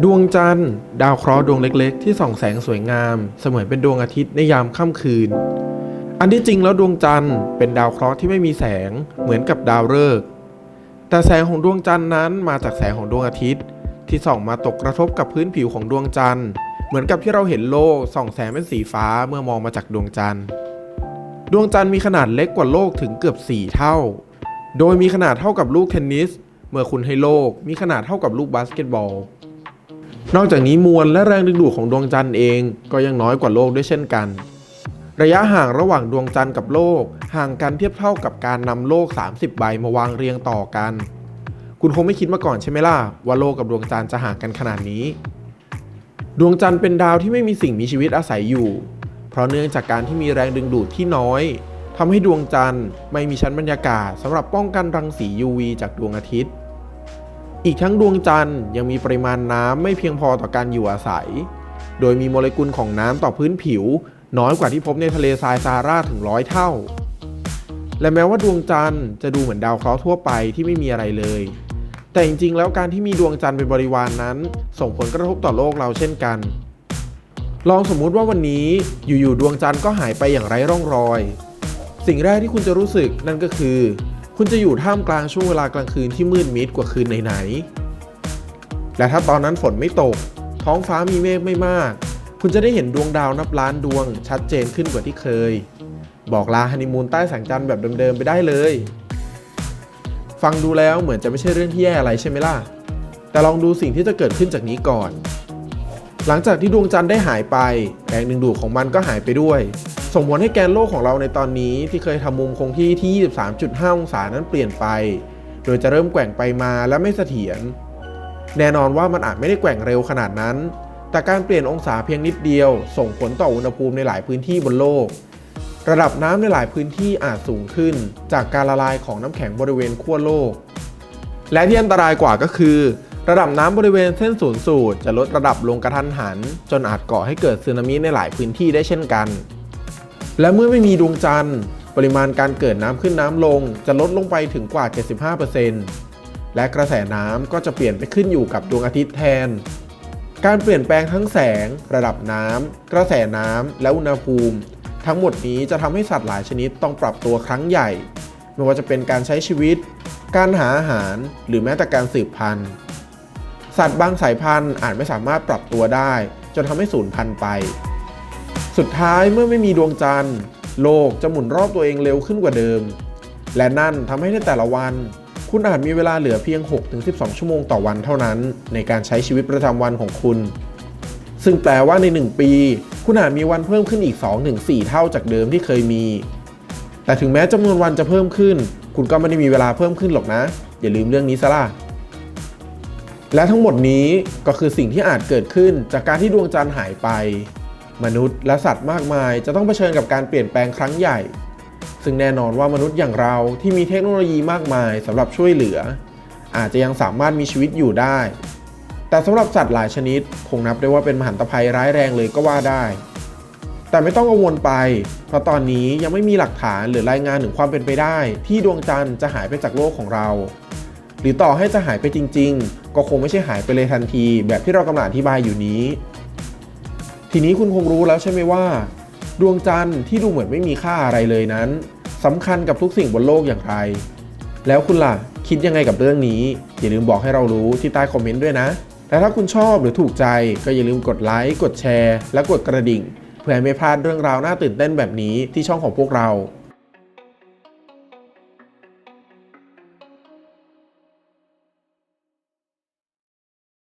ดวงจันทร์ ดาวเคราะห์ดวงเล็ก ๆ ที่ส่องแสงสวยงาม เสมือนเป็นดวงอาทิตย์ในยามค่ำคืน อันที่จริงแล้วดวงจันทร์เป็นดาวเคราะห์ที่ไม่มีแสงเหมือนกับดาวฤกษ์แต่แสงของดวงจันทร์นั้นมาจากแสงของดวงอาทิตย์ ที่ส่องมาตกกระทบกับพื้นผิวของดวงจันทร์ เหมือนกับที่เราเห็นโลกส่องแสงเป็นสีฟ้าเมื่อมองมาจากดวงจันทร์ ดวงจันทร์มีขนาดเล็กกว่าโลกถึงเกือบ 4 เท่า โดยมีขนาดเท่ากับลูกเทนนิส เมื่อคุณให้โลกมีขนาดเท่ากับลูกบาสเกตบอล นอกจากนี้มวลและแรงดึงดูดของดวงจันทร์เองก็ยังน้อยกว่าโลกด้วยเช่นกัน ระยะห่างระหว่างดวงจันทร์กับโลก ห่างกันเทียบเท่ากับการนำโลก 30 ใบมาวางเรียงต่อกัน คุณคงไม่คิดมาก่อนใช่ไหมล่ะว่าโลกกับดวงจันทร์จะห่างกันขนาดนี้ ดวงจันทร์เป็นดาวที่ไม่มีสิ่งมีชีวิตอาศัยอยู่ เพราะเนื่องจากการที่มีแรงดึงดูดที่น้อยทำให้ดวงจันทร์ไม่มีชั้นบรรยากาศสำหรับป้องกันรังสี UV จากดวงอาทิตย์ อีกทั้งดวงจันทร์ยังมีปริมาณน้ำไม่เพียงพอต่อการอยู่อาศัย โดยมีโมเลกุลของน้ำต่อพื้นผิว น้อยกว่าที่พบในทะเลทรายซาฮาราถึงร้อยเท่า และแม้ว่าดวงจันทร์จะดูเหมือนดาวเคราะห์ทั่วไปที่ไม่มีอะไรเลย แต่จริงๆ แล้วการที่มีดวงจันทร์เป็นบริวารนนั้น ส่งผลกระทบต่อโลกเราเช่นกัน ลองสมมุติว่าวันนี้อยู่ๆดวงจันทร์ก็หายไปอย่างไร้ร่องรอย สิ่งแรกที่คุณจะรู้สึกนั่นก็คือ คุณจะอยู่ท่ามกลางช่วงเวลากลางคืนที่มืดมิดกว่าคืนไหนๆและถ้าตอนนั้นฝนไม่ตก ท้องฟ้ามีเมฆไม่มาก คุณจะได้เห็นดวงดาวนับล้านดวง ชัดเจนขึ้นกว่าที่เคย บอกลาฮันนีมูนใต้แสงจันทร์แบบเดิมๆไปได้เลย ฟังดูแล้วเหมือนจะไม่ใช่เรื่องที่แย่อะไรใช่ไหมล่ะ แต่ลองดูสิ่งที่จะเกิดขึ้นจากนี้ก่อนหลังจากที่ดวงจันทร์ได้หายไป แรงดึงดูดของมันก็หายไปด้วย ส่งผลให้แกนโลกของเราในตอนนี้ที่เคยทำมุมคงที่ที่ 23.5 องศานั้นเปลี่ยนไป โดยจะเริ่มแกว่งไปมาและไม่เสถียร แน่นอนว่ามันอาจไม่ได้แกว่งเร็วขนาดนั้น แต่การเปลี่ยนองศาเพียงนิดเดียว ส่งผลต่ออุณหภูมิในหลายพื้นที่บนโลก ระดับน้ำในหลายพื้นที่อาจสูงขึ้น จากการละลายของน้ำแข็งบริเวณขั้วโลก และที่อันตรายกว่าก็คือระดับน้ำบริเวณเส้นศูนย์สูตรจะลดระดับลงกระทันหัน จนอาจก่อให้เกิดสึนามิในหลายพื้นที่ได้เช่นกัน และเมื่อไม่มีดวงจันทร์ ปริมาณการเกิดน้ำขึ้นน้ำลง จะลดลงไปถึงกว่า 75%และกระแสน้ำก็จะเปลี่ยนไปขึ้นอยู่กับดวงอาทิตย์แทน การเปลี่ยนแปลงทั้งแสง ระดับน้ำกระแสน้ำและอุณหภูมิ ทั้งหมดนี้จะทำให้สัตว์หลายชนิดต้องปรับตัวครั้งใหญ่ ไม่ว่าจะเป็นการใช้ชีวิต การหาอาหาร หรือแม้แต่การสืบพันธุ์ สัตว์บางสายพันธุ์อาจไม่สามารถปรับตัวได้ จนทำให้สูญพันธุ์ไป สุดท้ายเมื่อไม่มีดวงจันทร์ โลกจะหมุนรอบตัวเองเร็วขึ้นกว่าเดิม และนั่นทำให้ในแต่ละวัน คุณอาจมีเวลาเหลือเพียง 6-12 ชั่วโมงต่อวันเท่านั้น ในการใช้ชีวิตประจำวันของคุณ ซึ่งแปลว่าใน 1 ปี คุณอาจมีวันเพิ่มขึ้นอีก 2-4 เท่าจากเดิมที่เคยมี แต่ถึงแม้จำนวนวันจะเพิ่มขึ้น คุณก็ไม่ได้มีเวลาเพิ่มขึ้นหรอกนะ อย่าลืมเรื่องนี้ซะล่ะและทั้งหมดนี้ก็คือสิ่งที่อาจเกิดขึ้นจากการที่ดวงจันทร์หายไป มนุษย์และสัตว์มากมายจะต้องเผชิญกับการเปลี่ยนแปลงครั้งใหญ่ ซึ่งแน่นอนว่ามนุษย์อย่างเราที่มีเทคโนโลยีมากมายสำหรับช่วยเหลือ อาจจะยังสามารถมีชีวิตอยู่ได้ แต่สำหรับสัตว์หลายชนิด คงนับได้ว่าเป็นมหันตภัยร้ายแรงเลยก็ว่าได้ แต่ไม่ต้องกังวลไป เพราะตอนนี้ยังไม่มีหลักฐานหรือรายงานถึงความเป็นไปได้ ที่ดวงจันทร์จะหายไปจากโลกของเรา หรือต่อให้จะหายไปจริง ๆ ก็คงไม่ใช่หายไปเลยทันที แบบที่เรากำลังอธิบายอยู่นี้ ทีนี้คุณคงรู้แล้วใช่ไหมว่า ดวงจันทร์ที่ดูเหมือนไม่มีค่าอะไรเลยนั้นสำคัญกับทุกสิ่งบนโลกอย่างไร แล้วคุณล่ะ คิดยังไงกับเรื่องนี้ อย่าลืมบอกให้เรารู้ที่ใต้คอมเมนต์ด้วยนะ และถ้าคุณชอบหรือถูกใจก็อย่าลืมกดไลค์กดแชร์ และกดกระดิ่ง เพื่อไม่พลาดเรื่องราวน่าตื่นเต้นแบบนี้ที่ช่องของพวกเรา